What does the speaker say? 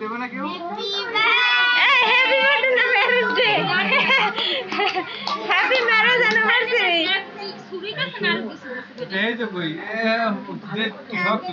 দেবে না কেউ happy birthday happy marriage anniversary এই তো কই যে সব তো